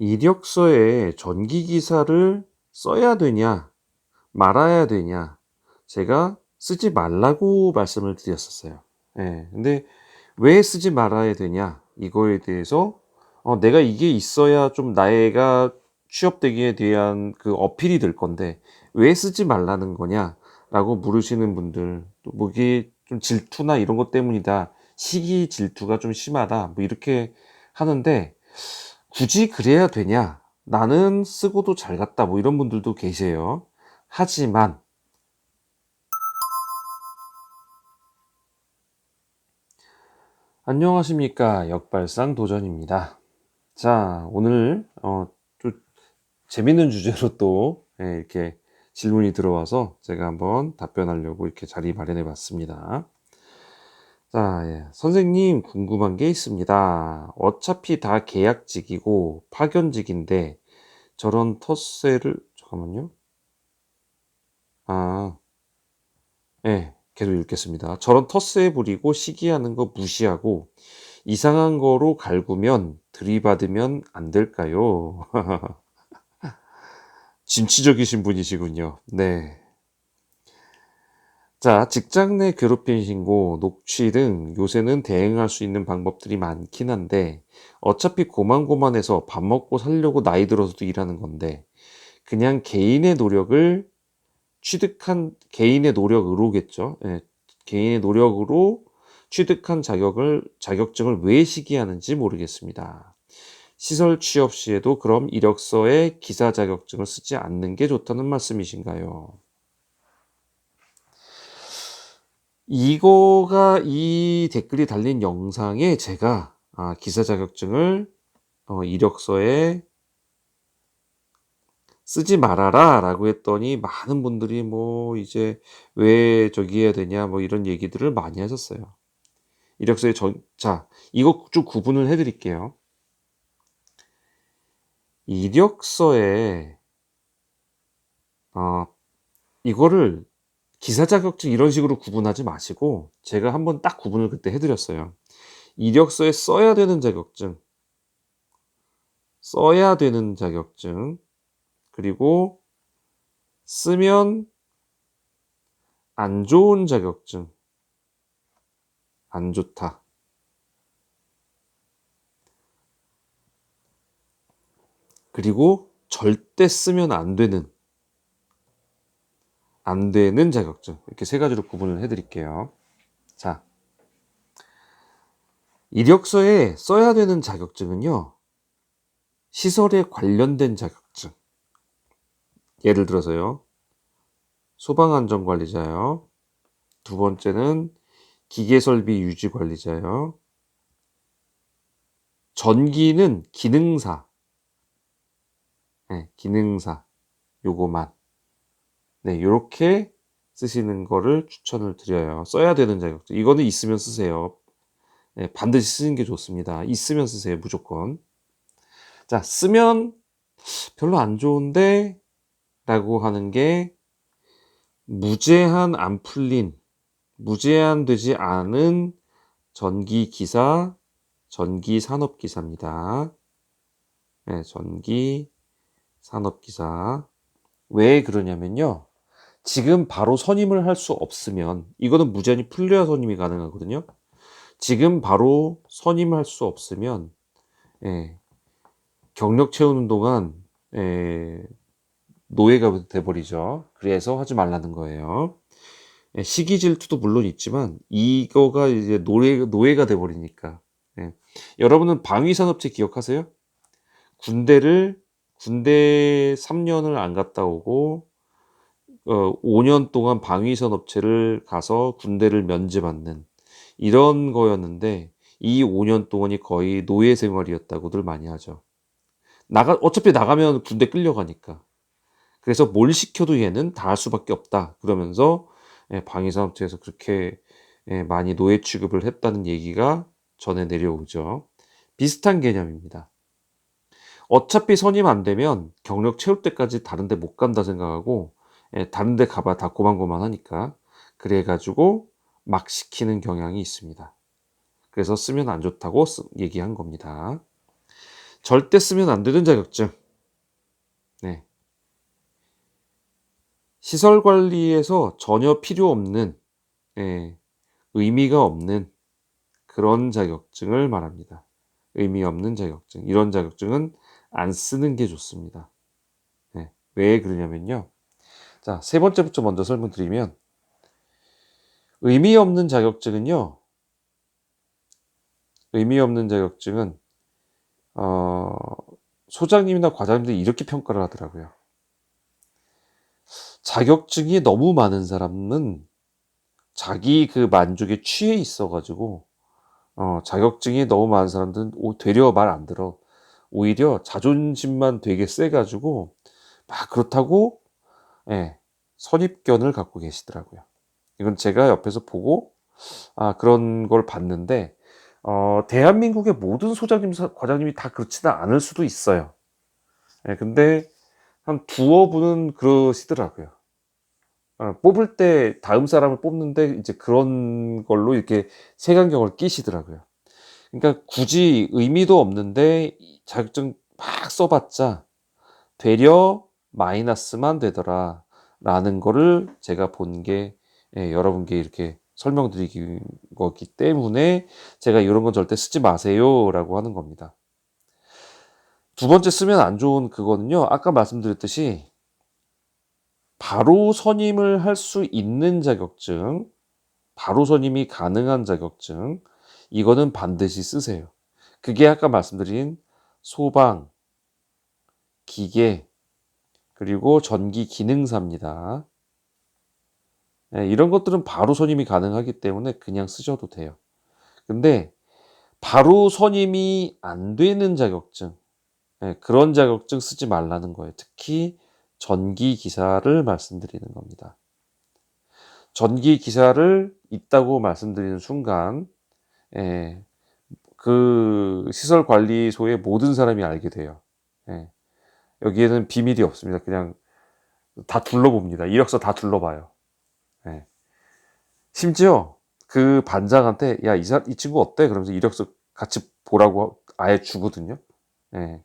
이력서에 전기 기사를 써야 되냐, 말아야 되냐, 제가 쓰지 말라고 말씀을 드렸었어요. 예, 근데 왜 쓰지 말아야 되냐, 이거에 대해서 어, 내가 이게 있어야 좀 나이가 취업되기에 대한 그 어필이 될 건데 왜 쓰지 말라는 거냐라고 물으시는 분들 또 뭐 이게 좀 질투나 이런 것 때문이다 시기 질투가 좀 심하다 뭐 이렇게 하는데 굳이 그래야 되냐? 나는 쓰고도 잘 갔다 뭐 이런 분들도 계세요. 하지만 안녕하십니까. 역발상 도전입니다. 자 오늘 어, 좀 재밌는 주제로 또 예, 이렇게 질문이 들어와서 제가 한번 답변하려고 이렇게 자리 마련해 봤습니다. 자, 예. 선생님 궁금한 게 있습니다. 어차피 다 계약직이고 파견직인데 저런 텃세를 잠깐만요. 아, 예, 계속 읽겠습니다. 저런 텃세 부리고 시기하는 거 무시하고 이상한 거로 갈구면 들이받으면 안 될까요? 진취적이신 분이시군요. 네. 자, 직장 내 괴롭힘 신고, 녹취 등 요새는 대응할 수 있는 방법들이 많긴 한데, 어차피 고만고만해서 밥 먹고 살려고 나이 들어서도 일하는 건데, 그냥 개인의 노력을 취득한, 개인의 노력으로겠죠. 예, 개인의 노력으로 취득한 자격을, 자격증을 왜 시기하는지 모르겠습니다. 시설 취업 시에도 그럼 이력서에 기사 자격증을 쓰지 않는 게 좋다는 말씀이신가요? 이거가 이 댓글이 달린 영상에 제가 아, 기사 자격증을 어, 이력서에 쓰지 말아라 라고 했더니 많은 분들이 뭐 이제 왜 저기 해야 되냐 뭐 이런 얘기들을 많이 하셨어요. 이력서에 전, 자, 이거 좀 구분을 해 드릴게요. 이력서에 어, 이거를 기사 자격증 이런 식으로 구분하지 마시고 제가 한번 딱 구분을 그때 해드렸어요. 이력서에 써야 되는 자격증, 써야 되는 자격증, 그리고 쓰면 안 좋은 자격증, 안 좋다. 그리고 절대 쓰면 안 되는 안 되는 자격증 이렇게 세 가지로 구분을 해드릴게요. 자, 이력서에 써야 되는 자격증은요. 시설에 관련된 자격증. 예를 들어서요. 소방안전관리자요. 두 번째는 기계설비 유지관리자요. 전기는 기능사. 네, 기능사 요거만 네 요렇게 쓰시는 거를 추천을 드려요. 써야 되는 자격증. 이거는 있으면 쓰세요. 네, 반드시 쓰는 게 좋습니다. 있으면 쓰세요 무조건. 자 쓰면 별로 안 좋은데 라고 하는 게 무제한 안 풀린 무제한 되지 않은 전기 기사 전기 산업 기사입니다. 네, 전기 산업 기사. 왜 그러냐면요. 지금 바로 선임을 할 수 없으면, 이거는 무제한이 풀려야 선임이 가능하거든요. 지금 바로 선임할 수 없으면, 예, 경력 채우는 동안, 예, 노예가 돼버리죠. 그래서 하지 말라는 거예요. 예, 시기 질투도 물론 있지만, 이거가 이제 노예, 노예가 돼버리니까. 예. 여러분은 방위산업체 기억하세요? 군대를 군대 3년을 안 갔다 오고 어, 5년 동안 방위선 업체를 가서 군대를 면제받는 이런 거였는데 이 5년 동안이 거의 노예 생활이었다고들 많이 하죠. 나가 어차피 나가면 군대 끌려가니까. 그래서 뭘 시켜도 얘는 다 할 수밖에 없다. 그러면서 예, 방위산업체에서 그렇게 예, 많이 노예 취급을 했다는 얘기가 전해 내려오죠. 비슷한 개념입니다. 어차피 선임 안 되면 경력 채울 때까지 다른 데 못 간다 생각하고 예, 다른 데 가봐 다 고만고만하니까 그래가지고 막 시키는 경향이 있습니다. 그래서 쓰면 안 좋다고 쓰, 얘기한 겁니다. 절대 쓰면 안 되는 자격증. 네. 시설 관리에서 전혀 필요 없는, 예, 의미가 없는 그런 자격증을 말합니다. 의미 없는 자격증. 이런 자격증은 안 쓰는 게 좋습니다. 네. 왜 그러냐면요. 자, 세 번째부터 먼저 설명드리면, 의미 없는 자격증은요, 의미 없는 자격증은, 어, 소장님이나 과장님들이 이렇게 평가를 하더라고요. 자격증이 너무 많은 사람은 자기 그 만족에 취해 있어가지고, 어, 자격증이 너무 많은 사람들은 오- 되려 말 안 들어. 오히려 자존심만 되게 세가지고, 막 그렇다고, 예, 선입견을 갖고 계시더라고요. 이건 제가 옆에서 보고, 아, 그런 걸 봤는데, 어, 대한민국의 모든 소장님, 사- 과장님이 다 그렇지는 않을 수도 있어요. 예, 근데 한 두어 분은 그러시더라고요. 어, 뽑을 때 다음 사람을 뽑는데 이제 그런 걸로 이렇게 색안경을 끼시더라고요. 그러니까 굳이 의미도 없는데 이 자격증 막 써봤자 되려 마이너스만 되더라. 라는 거를 제가 본게 예, 여러분께 이렇게 설명드리기 거기 때문에 제가 이런 건 절대 쓰지 마세요. 라고 하는 겁니다. 두 번째 쓰면 안 좋은 그거는요. 아까 말씀드렸듯이 바로 선임을 할 수 있는 자격증, 바로 선임이 가능한 자격증, 이거는 반드시 쓰세요. 그게 아까 말씀드린 소방, 기계, 그리고 전기 기능사입니다. 예, 이런 것들은 바로 선임이 가능하기 때문에 그냥 쓰셔도 돼요. 근데 바로 선임이 안 되는 자격증, 예, 그런 자격증 쓰지 말라는 거예요. 특히 전기 기사를 말씀드리는 겁니다. 전기 기사를 있다고 말씀드리는 순간, 예, 그 시설 관리소의 모든 사람이 알게 돼요. 예, 여기에는 비밀이 없습니다. 그냥 다 둘러봅니다. 이력서 다 둘러봐요. 예. 심지어 그 반장한테 야, 이, 사, 이 친구 어때? 그러면서 이력서 같이 보라고 아예 주거든요. 예.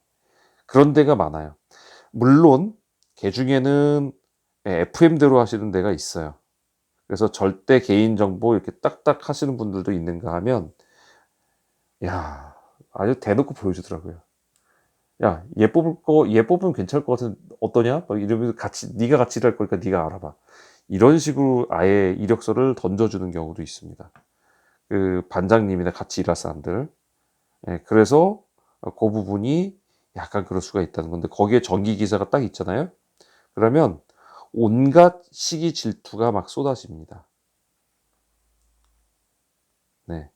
그런 데가 많아요. 물론 개 중에는 FM대로 하시는 데가 있어요. 그래서 절대 개인정보 이렇게 딱딱 하시는 분들도 있는가 하면, 야, 아주 대놓고 보여주더라고요. 야, 얘 뽑을 거, 얘 뽑으면 괜찮을 것 같은, 어떠냐? 막 이러면서 같이, 네가 같이 일할 거니까 네가 알아봐. 이런 식으로 아예 이력서를 던져주는 경우도 있습니다. 그 반장님이나 같이 일할 사람들. 예, 그래서 그 부분이 약간 그럴 수가 있다는 건데, 거기에 전기 기사가 딱 있잖아요? 그러면 온갖 시기 질투가 막 쏟아집니다. 네.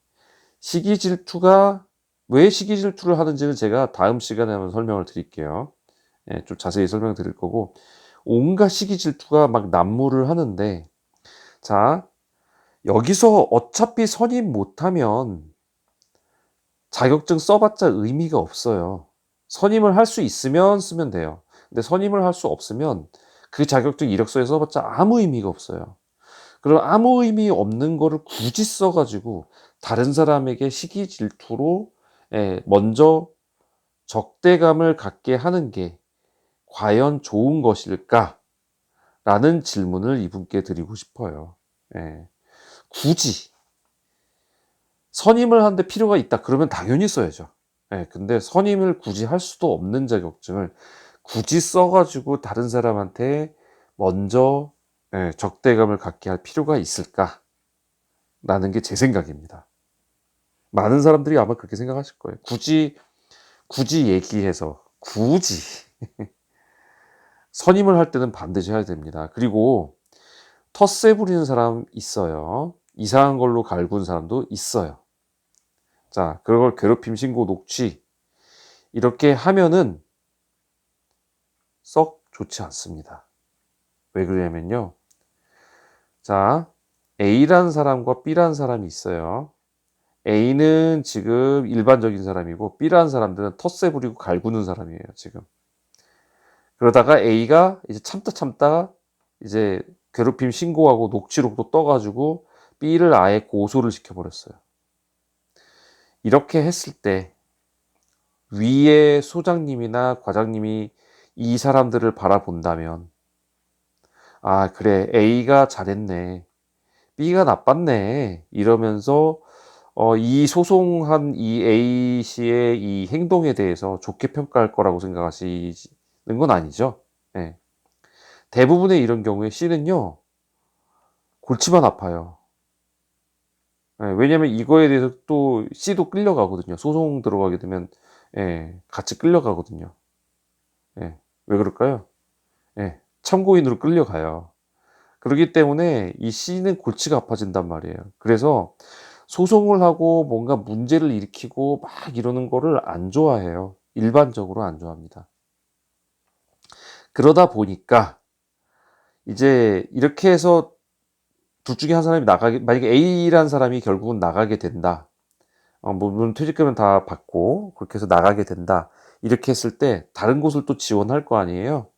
시기 질투가 왜 시기 질투를 하는지는 제가 다음 시간에 한번 설명을 드릴게요. 예, 좀 자세히 설명 드릴 거고, 온갖 시기 질투가 막 난무를 하는데, 자, 여기서 어차피 선임 못하면 자격증 써봤자 의미가 없어요. 선임을 할 수 있으면 쓰면 돼요. 근데 선임을 할 수 없으면 그 자격증 이력서에 써봤자 아무 의미가 없어요. 그럼 아무 의미 없는 거를 굳이 써가지고 다른 사람에게 시기 질투로 예, 먼저 적대감을 갖게 하는 게 과연 좋은 것일까? 라는 질문을 이분께 드리고 싶어요. 예. 굳이 선임을 하는데 필요가 있다. 그러면 당연히 써야죠. 예, 근데 선임을 굳이 할 수도 없는 자격증을 굳이 써가지고 다른 사람한테 먼저 예, 적대감을 갖게 할 필요가 있을까? 라는 게 제 생각입니다. 많은 사람들이 아마 그렇게 생각하실 거예요. 굳이, 굳이 얘기해서, 굳이. 선임을 할 때는 반드시 해야 됩니다. 그리고 텃세 부리는 사람 있어요. 이상한 걸로 갈군 사람도 있어요. 자, 그걸 괴롭힘 신고 녹취. 이렇게 하면은 썩 좋지 않습니다. 왜 그러냐면요. 자, A라는 사람과 B라는 사람이 있어요. A는 지금 일반적인 사람이고 B라는 사람들은 텃세 부리고 갈구는 사람이에요, 지금. 그러다가 A가 이제 참다 참다가 이제 괴롭힘 신고하고 녹취록도 떠가지고 B를 아예 고소를 시켜버렸어요. 이렇게 했을 때 위에 소장님이나 과장님이 이 사람들을 바라본다면, 아, 그래, A가 잘했네. B가 나빴네. 이러면서, 어, 이 소송한 이 A 씨의 이 행동에 대해서 좋게 평가할 거라고 생각하시는 건 아니죠. 예. 대부분의 이런 경우에 C는요, 골치만 아파요. 예, 왜냐면 이거에 대해서 또 C도 끌려가거든요. 소송 들어가게 되면, 예, 같이 끌려가거든요. 예, 왜 그럴까요? 예, 참고인으로 끌려가요. 그렇기 때문에 이 C는 골치가 아파진단 말이에요. 그래서 소송을 하고 뭔가 문제를 일으키고 막 이러는 거를 안 좋아해요. 일반적으로 안 좋아합니다. 그러다 보니까 이제 이렇게 해서 둘 중에 한 사람이 나가게, 만약에 A라는 사람이 결국은 나가게 된다. 어, 뭐, 물론 퇴직금은 다 받고, 그렇게 해서 나가게 된다. 이렇게 했을 때, 다른 곳을 또 지원할 거 아니에요?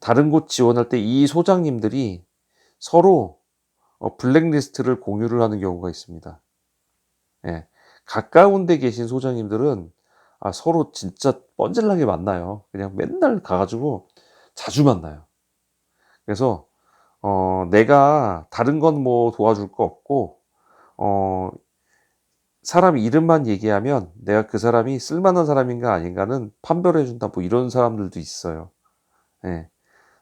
다른 곳 지원할 때 이 소장님들이 서로 어, 블랙리스트를 공유를 하는 경우가 있습니다. 예. 가까운 데 계신 소장님들은 아, 서로 진짜 뻔질나게 만나요. 그냥 맨날 가가지고 자주 만나요. 그래서 어, 내가 다른 건 뭐 도와줄 거 없고, 어, 사람 이름만 얘기하면 내가 그 사람이 쓸만한 사람인가 아닌가는 판별해준다. 뭐 이런 사람들도 있어요. 예.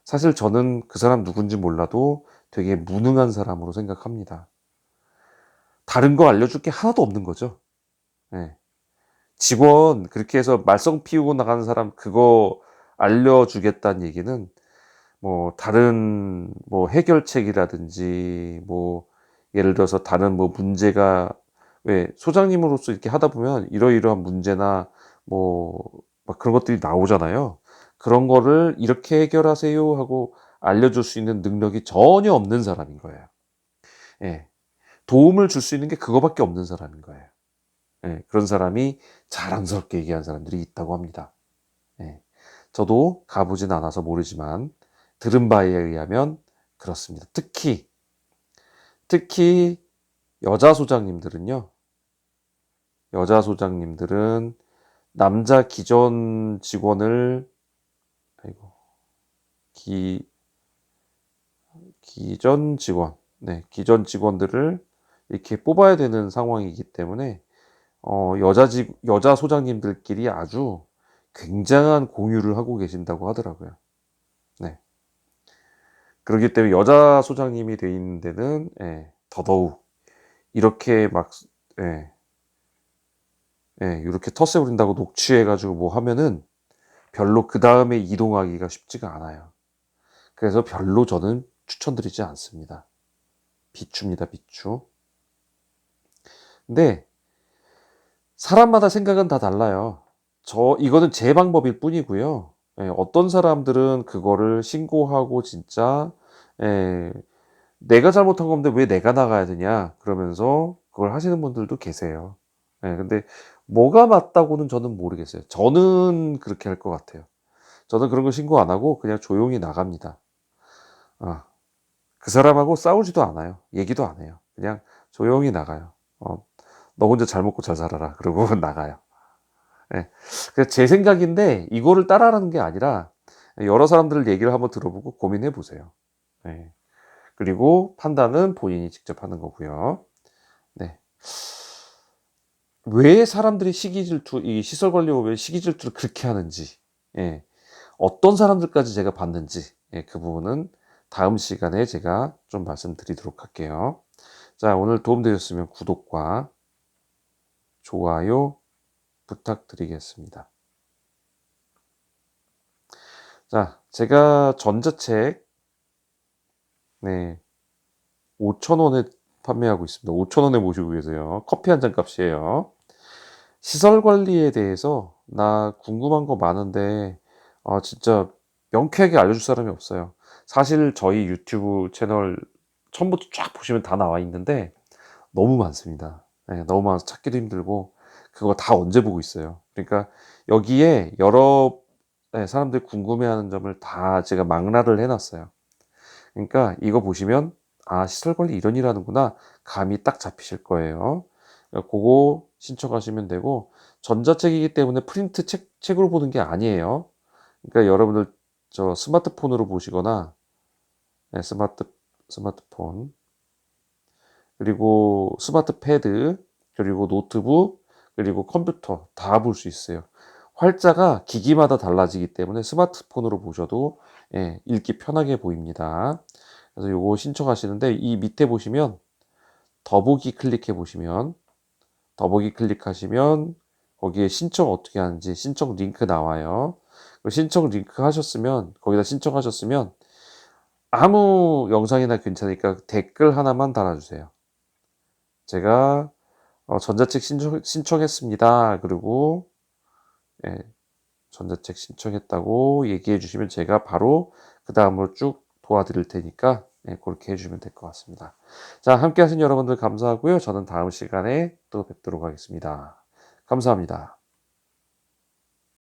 사실 저는 그 사람 누군지 몰라도 되게 무능한 사람으로 생각합니다. 다른 거 알려줄 게 하나도 없는 거죠. 예. 직원 그렇게 해서 말썽 피우고 나가는 사람 그거 알려주겠다는 얘기는 뭐 다른 뭐 해결책이라든지 뭐 예를 들어서 다른 뭐 문제가 왜 소장님으로서 이렇게 하다 보면 이러이러한 문제나 뭐 막 그런 것들이 나오잖아요. 그런 거를 이렇게 해결하세요 하고 알려줄 수 있는 능력이 전혀 없는 사람인 거예요. 예. 도움을 줄 수 있는 게 그거밖에 없는 사람인 거예요. 예. 그런 사람이 자랑스럽게 얘기한 사람들이 있다고 합니다. 예. 저도 가보진 않아서 모르지만 들은 바에 의하면 그렇습니다. 특히 특히 여자 소장님들은요. 여자 소장님들은 남자 기존 직원을 아이고 기 기존 직원 네 기존 직원들을 이렇게 뽑아야 되는 상황이기 때문에 어, 여자 직 여자 소장님들끼리 아주 굉장한 공유를 하고 계신다고 하더라고요. 네. 그렇기 때문에 여자 소장님이 돼 있는 데는 예, 더더욱 이렇게 막 예, 예, 이렇게 텃세 부린다고 녹취해가지고 뭐 하면은 별로 그 다음에 이동하기가 쉽지가 않아요. 그래서 별로 저는 추천드리지 않습니다. 비추입니다, 비추. 근데 사람마다 생각은 다 달라요. 저 이거는 제 방법일 뿐이고요. 예, 어떤 사람들은 그거를 신고하고 진짜 예, 내가 잘못한 건데 왜 내가 나가야 되냐 그러면서 그걸 하시는 분들도 계세요. 예, 근데 뭐가 맞다고는 저는 모르겠어요. 저는 그렇게 할 것 같아요. 저는 그런 거 신고 안 하고 그냥 조용히 나갑니다. 아, 그 사람하고 싸우지도 않아요. 얘기도 안 해요. 그냥 조용히 나가요. 어, 너 혼자 잘 먹고 잘 살아라. 그러고 나가요. 예. 그래서 제 생각인데 이거를 따라하는 게 아니라 여러 사람들 얘기를 한번 들어보고 고민해 보세요. 예. 그리고 판단은 본인이 직접 하는 거고요. 네. 왜 사람들이 시기 질투, 이 시설 관리업에 시기 질투를 그렇게 하는지, 예. 어떤 사람들까지 제가 봤는지, 예, 그 부분은 다음 시간에 제가 좀 말씀드리도록 할게요. 자, 오늘 도움 되셨으면 구독과 좋아요 부탁드리겠습니다. 자, 제가 전자책, 네, 5,000원에 판매하고 있습니다. 5,000원에 모시고 계세요. 커피 한 잔 값이에요. 시설 관리에 대해서 나 궁금한 거 많은데, 아, 진짜 명쾌하게 알려줄 사람이 없어요. 사실 저희 유튜브 채널 처음부터 쫙 보시면 다 나와 있는데, 너무 많습니다. 네, 너무 많아서 찾기도 힘들고, 그거 다 언제 보고 있어요. 그러니까 여기에 여러 네, 사람들이 궁금해하는 점을 다 제가 망라를 해놨어요. 그러니까 이거 보시면 아 시설 관리 이런 일 하는구나 감이 딱 잡히실 거예요. 그거 신청하시면 되고 전자책이기 때문에 프린트 책, 책으로 보는 게 아니에요. 그러니까 여러분들 저 스마트폰으로 보시거나 네, 스마트 스마트폰 그리고 스마트 패드 그리고 노트북 그리고 컴퓨터 다 볼 수 있어요. 활자가 기기마다 달라지기 때문에 스마트폰으로 보셔도 예, 읽기 편하게 보입니다. 그래서 요거 신청하시는데 이 밑에 보시면 더보기 클릭해 보시면 더보기 클릭하시면 거기에 신청 어떻게 하는지 신청 링크 나와요. 그 신청 링크 하셨으면 거기다 신청하셨으면 아무 영상이나 괜찮으니까 댓글 하나만 달아주세요. 제가 어, 전자책 신청, 신청 했습니다. 그리고 예, 전자책 신청했다고 얘기해 주시면 제가 바로 그 다음으로 쭉 도와드릴 테니까 예, 그렇게 해주시면 될 것 같습니다. 자, 함께 하신 여러분들 감사하고요. 저는 다음 시간에 또 뵙도록 하겠습니다. 감사합니다.